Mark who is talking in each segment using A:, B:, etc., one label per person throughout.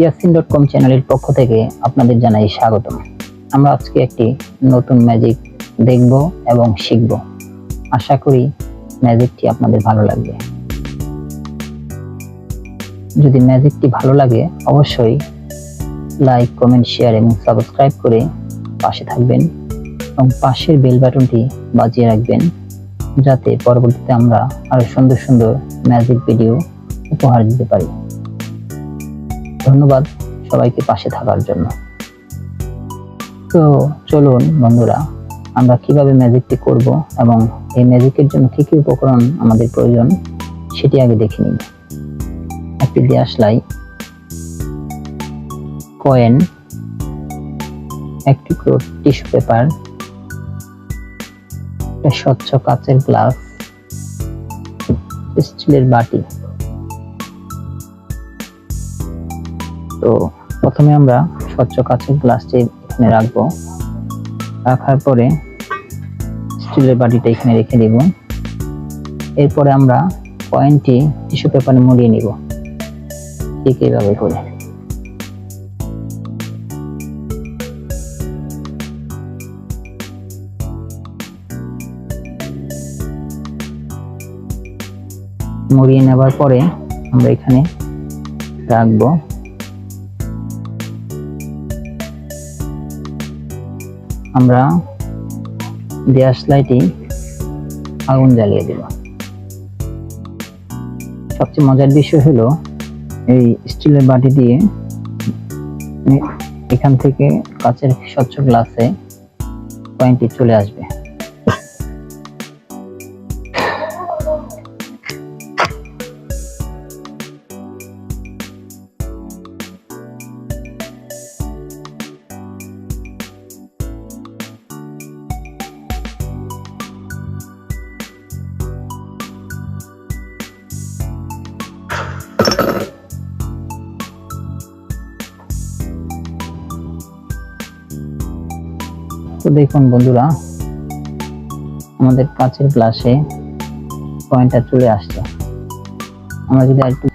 A: Yasin dot com চ্যানেলের পক্ষ থেকে আপনাদের জানাই স্বাগতম। আমরা আজকে একটি নতুন ম্যাজিক দেখব এবং শিখব। আশা করি ম্যাজিকটি আপনাদের ভালো লাগবে। যদি ম্যাজিকটি ভালো লাগে, অবশ্যই লাইক কমেন্ট শেয়ার এবং সাবস্ক্রাইব করে পাশে থাকবেন এবং পাশের বেল বাটনটি বাজিয়ে রাখবেন যাতে পরবর্তীতে আমরা আরও সুন্দর সুন্দর ম্যাজিক ভিডিও উপহার দিতে পারি। ধন্যবাদ সবাইকে পাশে থাকার জন্য। তো চলুন বন্ধুরা, আমরা কীভাবে ম্যাজিকটি করব এবং এই ম্যাজিকের জন্য কি কি উপকরণ আমাদের প্রয়োজন সেটি আগে দেখে নিন একটি দেশলাই কয়েন এক টিস্যু পেপার একটা স্বচ্ছ কাচের গ্লাস স্টিলের বাটি। তো প্রথমে আমরা স্বচ্ছ কাচের গ্লাসটি এখানে রাখব। রাখার পরে স্টিলের বাটিটা এখানে রেখে দেব। এরপরে আমরা কয়েনটি টিস্যু পেপারে মুড়িয়ে নিব। ঠিক এইভাবে করে। মুড়িয়ে নেবার পরে আমরা এখানে রাখব। আমরা গ্যাস লাইটে আগুন জ্বালিয়ে দেব। সবচেয়ে মজার বিষয় হলো এই স্টিলের বাটি দিয়ে এখান থেকে কাচের স্বচ্ছ গ্লাসে পয়েন্টটি চলে আসবে। তো দেখুন বন্ধুরা, আমাদের কাচের গ্লাসে কয়েনটা চলে আসছে। আমরা যদি একটু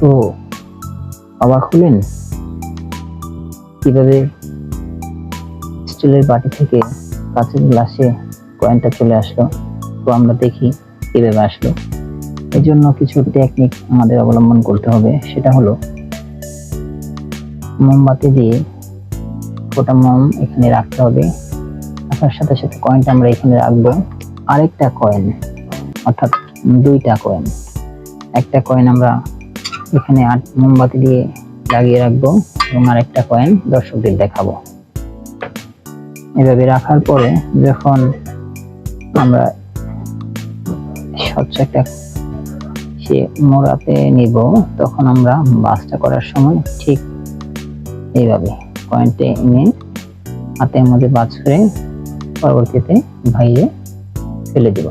A: তো অবাক হলেন কীভাবে স্টিলের বাটি থেকে কাচের গ্লাসে কয়েনটা চলে আসলো, তো আমরা দেখি কীভাবে আসলো। এই জন্য কিছু টেকনিক আমাদের অবলম্বন করতে হবে, সেটা হলো মোমবাতি দিয়ে ফোটা মোম এখানে রাখতে হবে। রাখার সাথে সাথে কয়েনটা আমরা এখানে রাখব। আরেকটা কয়েন অর্থাৎ দুইটা কয়েন একটা কয়েন আমরা এখানে আট মোমবাতি দিয়ে লাগিয়ে রাখব এবং আরেকটা কয়েন দর্শকদের দেখাবো। এভাবে রাখার পরে যখন আমরা স্বচ্ছ একটা সে মোড়াতে নিব, তখন আমরা বাসটা করার সময় ঠিক এইভাবে কয়েনটে এনে হাতের মধ্যে বাজ করে পরবর্তীতে ভাইয়ে ফেলে দিব।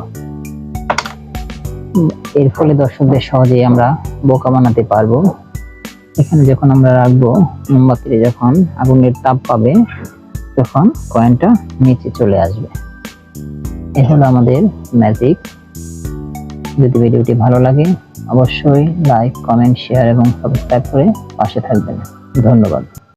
A: এর ফলে দর্শকদের সহজেই আমরা বোকা বানাতে পারব। এখানে যখন আমরা রাখব, মোমবাতিতে যখন আগুনের তাপ পাবে, তখন কয়েনটা নিচে চলে আসবে। এ হলো আমাদের ম্যাজিক যদি ভিডিওটি ভালো লাগে, অবশ্যই লাইক কমেন্ট শেয়ার এবং সাবস্ক্রাইব করে পাশে থাকবেন। ধন্যবাদ।